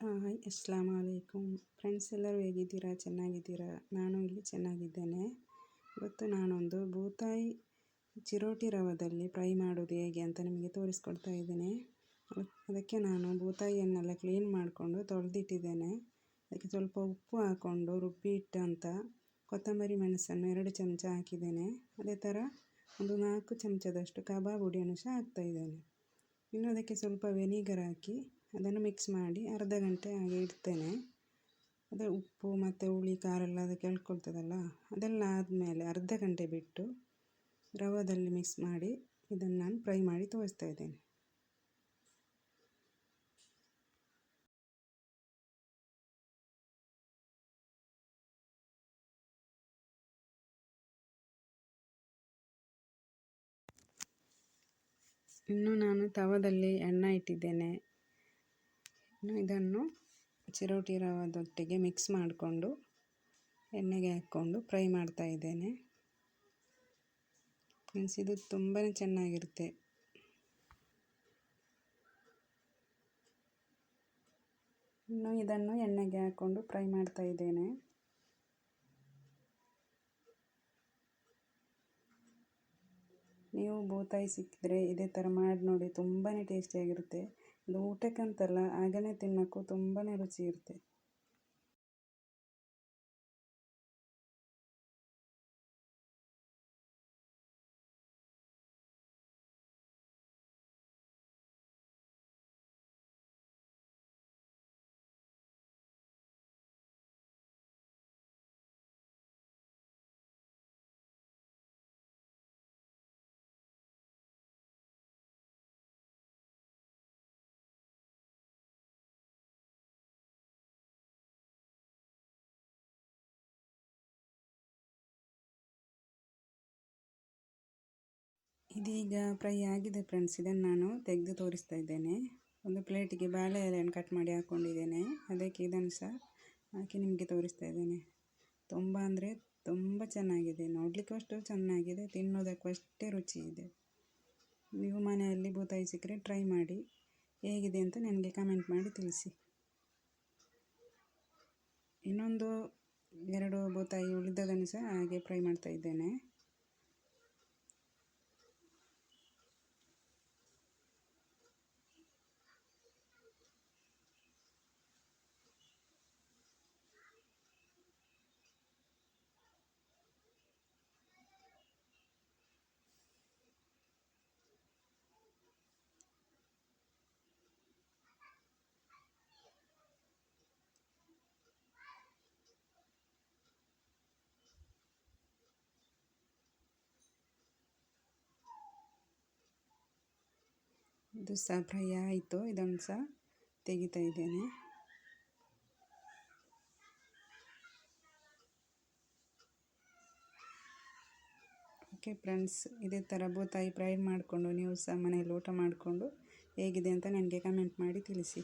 Hi Aslam ಅಲೈಕುಮ್ friends, ಎಲ್ಲರೂ ಹೇಗಿದ್ದೀರಾ? ಚೆನ್ನಾಗಿದ್ದೀರಾ? ನಾನು ಇಲ್ಲಿ ಚೆನ್ನಾಗಿದ್ದೇನೆ. ಇವತ್ತು ನಾನೊಂದು ಬೂತಾಯಿ ಚಿರೋಟಿ ರವದಲ್ಲಿ ಫ್ರೈ ಮಾಡೋದು ಹೇಗೆ ಅಂತ ನಿಮಗೆ ತೋರಿಸ್ಕೊಡ್ತಾ ಇದ್ದೇನೆ. ಅದಕ್ಕೆ ನಾನು ಬೂತಾಯಿಯನ್ನೆಲ್ಲ ಕ್ಲೀನ್ ಮಾಡಿಕೊಂಡು ತೊಳೆದಿಟ್ಟಿದ್ದೇನೆ. ಅದಕ್ಕೆ ಸ್ವಲ್ಪ ಉಪ್ಪು ಹಾಕ್ಕೊಂಡು ರುಬ್ಬಿ ಇಟ್ಟಂತ ಕೊತ್ತಂಬರಿ ಮೆಣಸನ್ನು ಎರಡು ಚಮಚ ಹಾಕಿದ್ದೇನೆ. ಅದೇ ಥರ ಒಂದು ನಾಲ್ಕು ಚಮಚದಷ್ಟು ಕಬಾಬ್ ಹುಡಿಯನ್ನು ಸಹ ಹಾಕ್ತಾಯಿದ್ದೇನೆ ಇನ್ನು ಅದಕ್ಕೆ ಸ್ವಲ್ಪ ವೆನಿಗರ್ ಹಾಕಿ ಅದನ್ನು ಮಿಕ್ಸ್ ಮಾಡಿ ಅರ್ಧ ಗಂಟೆ ಹಾಗೆ ಇಡ್ತೇನೆ. ಅದೇ ಉಪ್ಪು ಮತ್ತು ಹುಳಿ, ಖಾರ ಎಲ್ಲ ಅದಕ್ಕೆ ಎಳ್ಕೊಳ್ತದಲ್ಲ ಅದೆಲ್ಲ ಆದಮೇಲೆ ಅರ್ಧ ಗಂಟೆ ಬಿಟ್ಟು ರವದಲ್ಲಿ ಮಿಕ್ಸ್ ಮಾಡಿ ಇದನ್ನು ನಾನು ಫ್ರೈ ಮಾಡಿ ತೋರಿಸ್ತಾ ಇದ್ದೇನೆ. ಇನ್ನು ನಾನು ತವದಲ್ಲಿ ಎಣ್ಣೆ ಇಟ್ಟಿದ್ದೇನೆ. ಇದನ್ನು ಚಿರೋಟಿ ರವದೊಟ್ಟಿಗೆ ಮಿಕ್ಸ್ ಮಾಡಿಕೊಂಡು ಎಣ್ಣೆಗೆ ಹಾಕ್ಕೊಂಡು ಫ್ರೈ ಮಾಡ್ತಾ ಇದ್ದೇನೆ. ಮೀನ್ಸ್ ಇದು ತುಂಬಾ ಚೆನ್ನಾಗಿರುತ್ತೆ. ಇನ್ನು ಇದನ್ನು ಎಣ್ಣೆಗೆ ಹಾಕ್ಕೊಂಡು ಫ್ರೈ ಮಾಡ್ತಾ ಇದ್ದೇನೆ. ನೀವು ಬೂತಾಯಿ ಸಿಕ್ಕಿದ್ರೆ ಇದೇ ಥರ ಮಾಡಿ ನೋಡಿ ತುಂಬಾ ಟೇಸ್ಟಿಯಾಗಿರುತ್ತೆ ಇದು ಊಟಕ್ಕಂತಲ್ಲ ಹಾಗೆಯೇ ತಿನ್ನೋಕ್ಕೂ ತುಂಬಾ ರುಚಿ ಇರುತ್ತೆ. ಇದೀಗ ಫ್ರೈ ಆಗಿದೆ ಫ್ರೆಂಡ್ಸ್, ಇದನ್ನು ನಾನು ತೆಗೆದು ತೋರಿಸ್ತಾ ಇದ್ದೇನೆ. ಒಂದು ಪ್ಲೇಟಿಗೆ ಬಾಳೆ ಎಲೆಯನ್ನು ಕಟ್ ಮಾಡಿ ಹಾಕ್ಕೊಂಡಿದ್ದೇನೆ ಅದಕ್ಕೆ ಇದನ್ನು ಸಹ ಹಾಕಿ ನಿಮಗೆ ತೋರಿಸ್ತಾ ಇದ್ದೇನೆ. ತುಂಬ ಅಂದರೆ ತುಂಬ ಚೆನ್ನಾಗಿದೆ. ನೋಡಲಿಕ್ಕೂ ಅಷ್ಟು ಚೆನ್ನಾಗಿದೆ, ತಿನ್ನೋದಕ್ಕೂ ಅಷ್ಟೇ ರುಚಿ ಇದೆ. ನೀವು ಮನೆಯಲ್ಲಿ ಬೂತಾಯಿ ಸಿಕ್ಕರೆ ಟ್ರೈ ಮಾಡಿ, ಹೇಗಿದೆ ಅಂತ ನನಗೆ ಕಮೆಂಟ್ ಮಾಡಿ ತಿಳಿಸಿ. ಇನ್ನೊಂದು ಎರಡು ಬೂತಾಯಿ ಉಳಿದದನ್ನು ಸಹ ಹಾಗೆ ಫ್ರೈ ಮಾಡ್ತಾ ಇದ್ದೇನೆ. ಇದು ಸಹ ಫ್ರೈ ಆಯಿತು ಇದನ್ನು ಸಹ ತೆಗಿತಾ ಇದ್ದೇನೆ. ಓಕೆ ಫ್ರೆಂಡ್ಸ್ ಇದೇ ಥರ ಬೂತಾಯಿ ಫ್ರೈ ಮಾಡಿಕೊಂಡು, ನೀವು ಸಹ ಮನೆಯಲ್ಲಿ ಊಟ ಮಾಡಿಕೊಂಡು ಹೇಗಿದೆ ಅಂತ ನನಗೆ ಕಮೆಂಟ್ ಮಾಡಿ ತಿಳಿಸಿ.